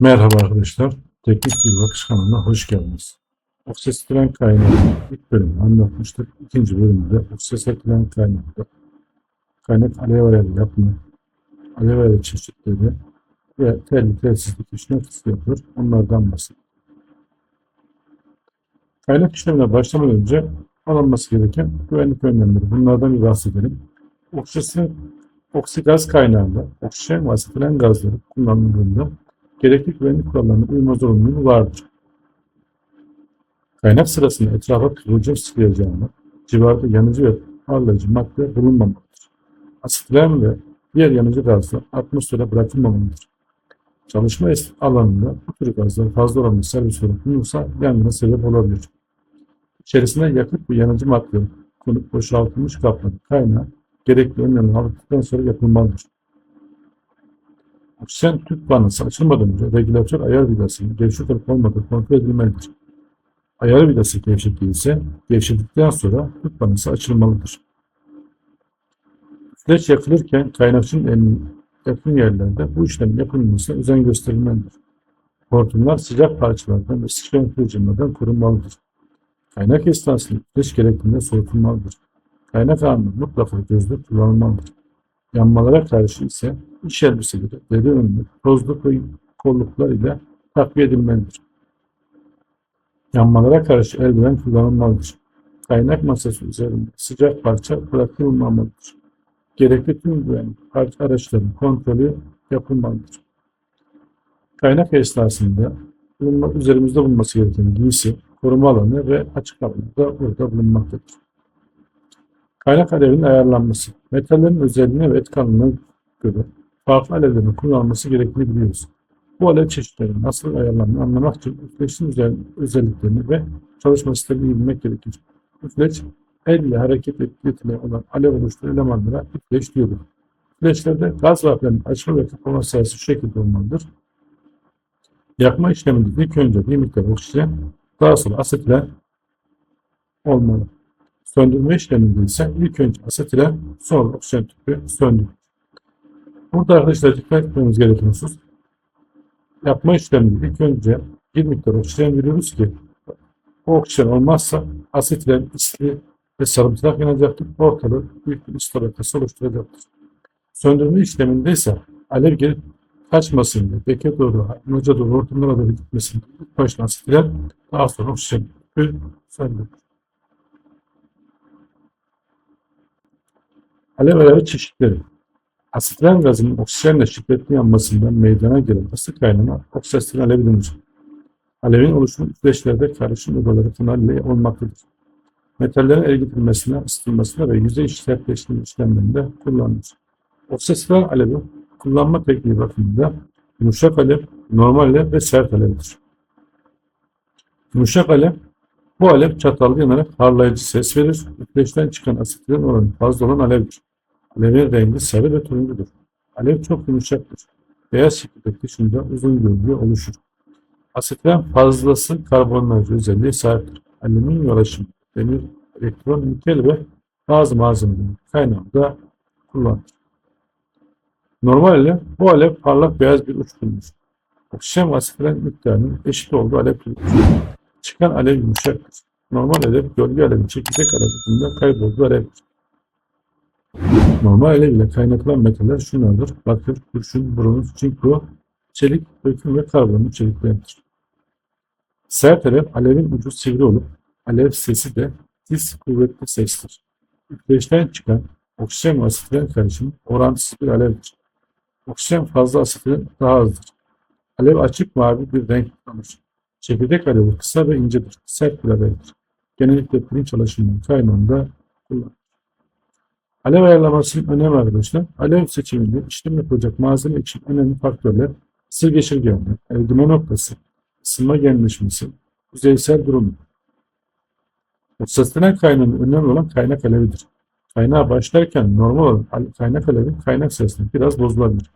Merhaba arkadaşlar. Teknik bir bakış kanalına hoş geldiniz. Oksesitilen kaynağı ilk bölümde anlatmıştık. İkinci bölümde oksesitilen kaynakta kaynak alev alev yapma, alev alev çeşitleri ve telli telsizlik işine nasıl yapılır onlardan bahsediyoruz. Kaynak işlemine başlamadan önce alınması gereken güvenlik önlemleri. Bunlardan bir bahsedelim. Oksijen, oksigaz kaynağında oksijen ve asetilen gazları kullanıldığında gerekli güvenlik kurallarına uyma zorunluluğu vardır. Kaynak sırasında etrafa kıvılcım sıkılacağına, civarda yanıcı ve parlayıcı madde bulunmamalıdır. Asitler ve diğer yanıcı gazlar atmosfere bırakılmamalıdır. Çalışma alanında bu tür gazlar fazla oranında servis bulunursa yangına sebep olabilir. İçerisine yakıt ve yanıcı madde konup boşaltılmış kapların kaynağı gerekli önlemler aldıktan sonra yapılmalıdır. Oksijen tüp vanası açılmadan önce regülatör ayar vidasının gevşek olmadığı kontrol edilmelidir. Ayar vidası gevşek değilse gevşedikten sonra tüp vanası açılmalıdır. Üfleç yakılırken kaynakçının elinin yakın yerlerde bu işlemin yapılmasına özen gösterilmelidir. Hortumlar sıcak parçalardan ve sıçrayan kırıcımlardan korunmalıdır. Kaynak esnasında üfleç gerektiğinde soğutulmalıdır. Kaynak anında mutlaka gözlük kullanılmalıdır. Yanmalara karşı ise iş elbiseleri deri önlük, tozluk ve kolluklar ile takviye edilmelidir. Yanmalara karşı eldiven kullanılmalıdır. Kaynak masası üzerinde sıcak parça bırakılmamalıdır. Gerekli tüm güvenlik araçların kontrolü yapılmalıdır. Kaynak esnasında bulunma, üzerimizde bulunması gereken giysi, koruma alanı ve açık alanında burada bulunmaktadır. Kaynak alevinin ayarlanması. Metallerin özelliğine ve etkanlığına göre farklı alevlerin kullanılması gerektiğini biliyoruz. Bu alev çeşitlerinin nasıl ayarlandığını anlamak için üfleçin özel, özelliklerini ve çalışma sistemini bilmek gerekir. Üfleç, el ile hareket etkili olan alev oluşturan elemanlara üfleç diyoruz. Üfleçlerde gaz vaplarının açma ve kapama sayısı şu şekilde olmalıdır. Yakma işleminde ilk önce bir miktar oksijen, daha sonra asetilen olmalı. Söndürme işleminde ise ilk önce asetilen sonra oksijen tüpü söndürülür. Burada arkadaşlar dikkat etmemiz gereken husus yapma işleminde ilk önce bir miktar oksijen veriyoruz ki o oksijen olmazsa asetilen isli ve sarımtırak yanacaktır. Ortalığı büyük bir is tabakası oluşturacaktır. Söndürme işleminde ise alev gelip kaçmasın diye beke doğru, noca doğru, hortumlara doğru gitmesin diye ilk başta asetilen daha sonra oksijen tüpü Alev alevi çeşitleri. Asitren gazının oksijenle şiddetli yanmasından meydana gelen ısı kaynağına oksitren alevi denir. Alevin oluşumu üfleçlerde karışım odaları kanalıyla olmaktadır. Metallerin eritilmesine, ısıtılmasına ve yüzey sertleştirme işlemlerinde kullanılır. Oksitren alevi kullanma tekniği bakımında yumuşak alev, normal alev ve sert alevdir. Yumuşak alev bu alev çatallı yanarak harlayıcı ses verir. Üfleçten çıkan asitlerin oranı fazla olan alevdir. Alevin rengi sarı ve turuncudur. Alev çok yumuşaktır. Beyaz şekilde dışında uzun gölge oluşur. Asitlen fazlası karbonlarca özelliğe sahiptir. Alüminyum ulaşımı, demir, elektron, nikel ve bazı malzemelerin kaynağında kullanılır. Normal alev, bu alev parlak beyaz bir uç bulunur. Oksijen ve miktarının eşit olduğu alev türüdür. Çıkan alev yumuşaktır. Normal alev, gölge alevi, çekirdek alevinden kaybolduğu alevdir. Normal alev ile kaynaklanan metaller şunlardır. Bakır, kurşun, bronz, çinko, çelik, döküm ve karbon içerikleridir. Sert alev, alevin ucu sivri olup alev sesi de tiz kuvvetli sestir. Üfleçten çıkan oksijen ve asitlen karışımı orantısız bir alevdir. Oksijen fazla asitlen daha azdır. Alev açık mavi bir renk alır. Çekirdek alevi kısa ve incedir. Sert bir alevdir. Genellikle pirinç alaşımının kaynağında kullanılır. Alev ayarlamasının önemi arkadaşlar. Alev seçiminde işlem yapılacak malzeme için önemli faktörler ısı geçirgenliği, ergime noktası, ısınma genleşmesi, yüzeysel durumu. Oksijen kaynağının önemli olan kaynak alevidir. Kaynağa başlarken normal olan ale- kaynak alevi kaynak sırasında biraz bozulabilir.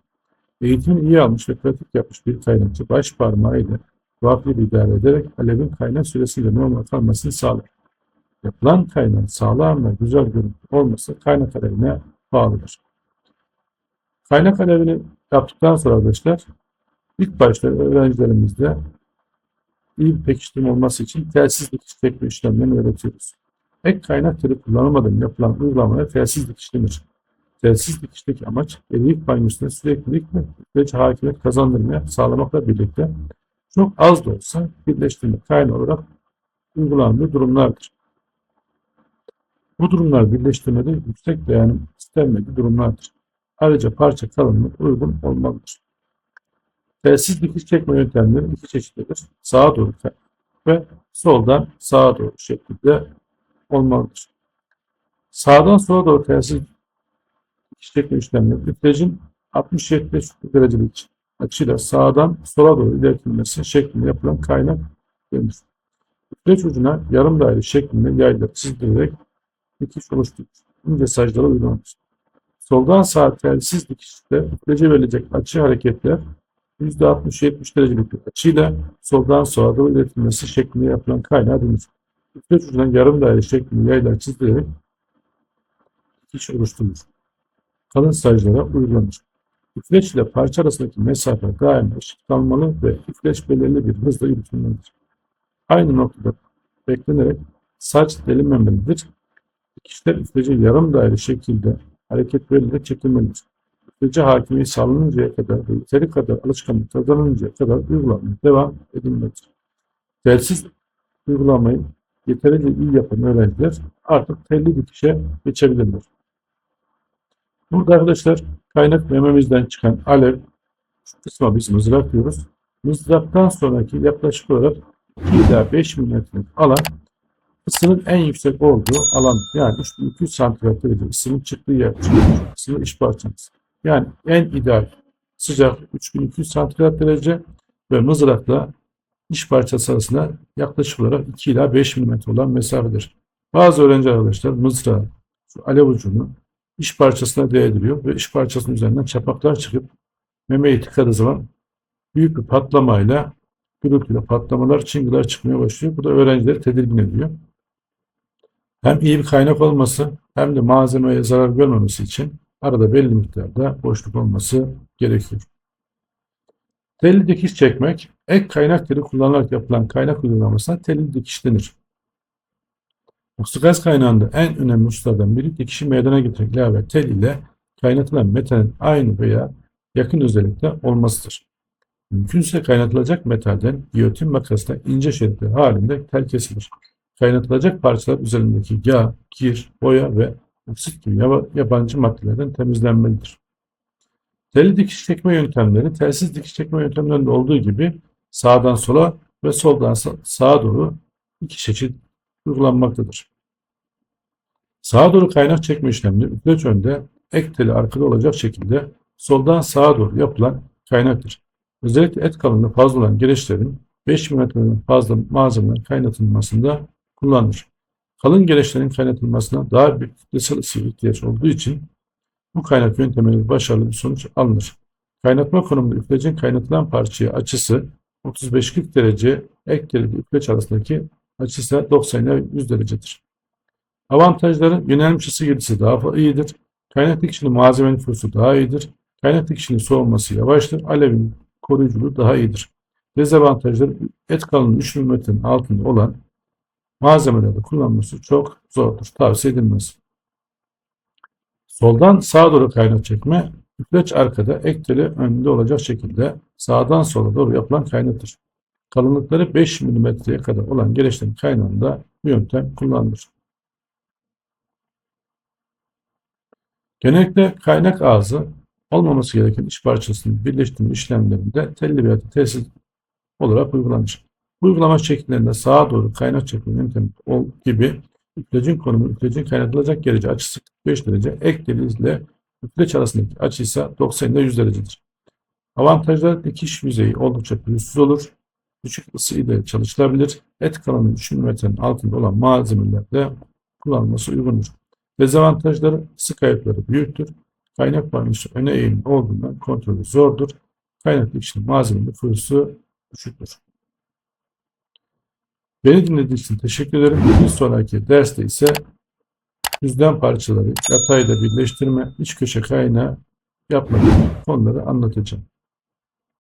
Eğitimini iyi almış ve pratik yapmış bir kaynakçı baş parmağıyla tuhaflığı idare ederek alevin kaynak süresiyle normal kalmasını sağlar. Yapılan kaynağın sağlam ve güzel görüntü olması kaynak alevine bağlıdır. Kaynak alevini yaptıktan sonra arkadaşlar İlk başta öğrencilerimizde iyi bir pekiştirme olması için telsiz dikiş çekme işlemlerini öğretiyoruz. Ek kaynak teli kullanılmadan yapılan uygulamaya telsiz dikiş denir. Telsiz dikişteki amaç eriyik banyosuna süreklilik ve hakimiyet kazandırmaya sağlamakla birlikte çok az da olsa birleştirme kaynağı olarak uygulandığı durumlardır. Bu durumlar birleştirmede yüksek dayanım istenmediği durumlardır. Ayrıca parça kalınlığı uygun olmalıdır. Telsiz dikiş çekme yöntemleri iki çeşitlidir. Sağa doğru ve soldan sağa doğru şeklinde olmalıdır. Sağdan sola doğru telsiz dikiş çekme işlemleri üflecin 60-70 derecelik açıyla sağdan sola doğru ilerletilmesi şeklinde yapılan kaynak denir. Üfleç ucuna yarım daire şeklinde yaylar çizilerek dikiş oluşturulur. İnce saclara uygulanır. Soldan sağa telsiz dikişte üflece verilecek açı hareketler %60-70 derecelik bir açıyla soldan sola doğru iletilmesi şeklinde yapılan kaynağı denir. Üfleç ucuna yarım daire şeklinde yaylar çizilerek dikiş oluşturulur. Kalın saclara uygulanır. Üfleç ile parça arasındaki mesafe daima eşit kalmalı ve üfleç belirli bir hızla yürütülmelidir. Aynı noktada beklenerek saç delinmemelidir. Dikişler üflece yarım daire şekilde hareket verilerek çekilmelidir. Üflece hakimiyet sağlanıncaya kadar ve yeteri kadar alışkanlık kazanıncaya kadar uygulamaya devam edilmelidir. Telsiz uygulamayı yeterince iyi yapan öğrenciler artık telli dikişe geçebilirler. Burada arkadaşlar kaynak mememizden çıkan alev kısma biz mızrak diyoruz. Mızraktan sonraki yaklaşık olarak 2 ila 5 milimetrelik alan ısının en yüksek olduğu alan yani 3200 santigrat ısının çıktığı yer ısının iç parçamız. Yani en ideal sıcak 3200 santigrat derece ve mızrakla iç parçası arasında yaklaşık olarak 2 ila 5 milimetre olan mesafedir. Bazı öğrenci arkadaşlar mızrağı şu alev ucunu iç parçasına değdiriyor ve iç parçasının üzerinden çapaklar çıkıp memeye tıkadığı zaman büyük bir patlamayla gürültüyle patlamalar, çıngılar çıkmaya başlıyor. Bu da öğrencileri tedirgin ediyor. Hem iyi bir kaynak olması hem de malzemeye zarar görmemesi için arada belli miktarda boşluk olması gerekiyor. Telli dikiş çekmek, ek kaynak teli kullanılarak yapılan kaynak uygulamasına telli dikiş denir. Oksigen kaynağında en önemli hususlardan biri dikişi meydana getiren ilave tel ile kaynatılan metalin aynı veya yakın özellikte olmasıdır. Mümkünse kaynatılacak metalden giyotin makasla ince şeritler halinde tel kesilir. Kaynatılacak parçalar üzerindeki yağ, kir, boya ve oksit gibi yabancı maddelerden temizlenmelidir. Telli dikiş çekme yöntemleri telsiz dikiş çekme yöntemlerinde olduğu gibi sağdan sola ve soldan sağa doğru iki çeşit uygulanmaktadır. Sağa doğru kaynak çekme işlemleri üfleç önde, ek teli arkada olacak şekilde soldan sağa doğru yapılan kaynaktır. Özellikle et kalınlığı fazla olan gereçlerin 5 mm'den fazla malzemelerin kaynatılmasında kullanılır. Kalın gereçlerin kaynatılmasına daha büyük kütlesel ısı ihtiyaç olduğu için bu kaynak yöntemiyle başarılı bir sonuç alınır. Kaynatma konumunda üflecin kaynatılan parçaya açısı 35-40 derece, ek derece üfleç arasındaki açı ise 90 ile 100 derecedir. Avantajları yönelmiş ısı girdisi daha iyidir. Kaynak dikişinin malzeme nüfusu daha iyidir. Kaynak dikişinin soğuması yavaştır. Alevin koruyuculuğu daha iyidir. Dezavantajları et kalınlığı 3 mm'nin altında olan malzemelerde kullanması çok zordur. Tavsiye edilmez. Soldan sağa doğru kaynak çekme, üfleç arkada ek teli önünde olacak şekilde sağdan sola doğru yapılan kaynaktır. Kalınlıkları 5 mm'ye kadar olan gereçlerin kaynağında bu yöntem kullanılır. Genellikle kaynak ağzı olmaması gereken iç parçasının birleştirme işlemlerinde telli veya telsiz olarak uygulanır. Uygulama şekillerinde sağa doğru kaynak çekme yöntemi gibi üflecin konumu üflecin kaynatılacak derece açısı 45 derece ek denizle üfleç arasındaki açı ise 90 ile 100 derecedir. Avantajlar dikiş yüzeyi oldukça pürüzsüz olur. Düşük ısı ile çalışılabilir. Et kalınlığı 3 mm'nin altında olan malzemelerde kullanılması uygundur. Dezavantajları ısı kayıpları büyüktür. Kaynak banyosu öne eğimli olduğundan kontrolü zordur. Kaynak dikişinin malzeme nüfusu düşüktür. Beni dinlediğiniz için teşekkür ederim. Bir sonraki derste ise düzlem parçaları, yatayla birleştirme, iç köşe kaynağı yapmak konuları anlatacağım.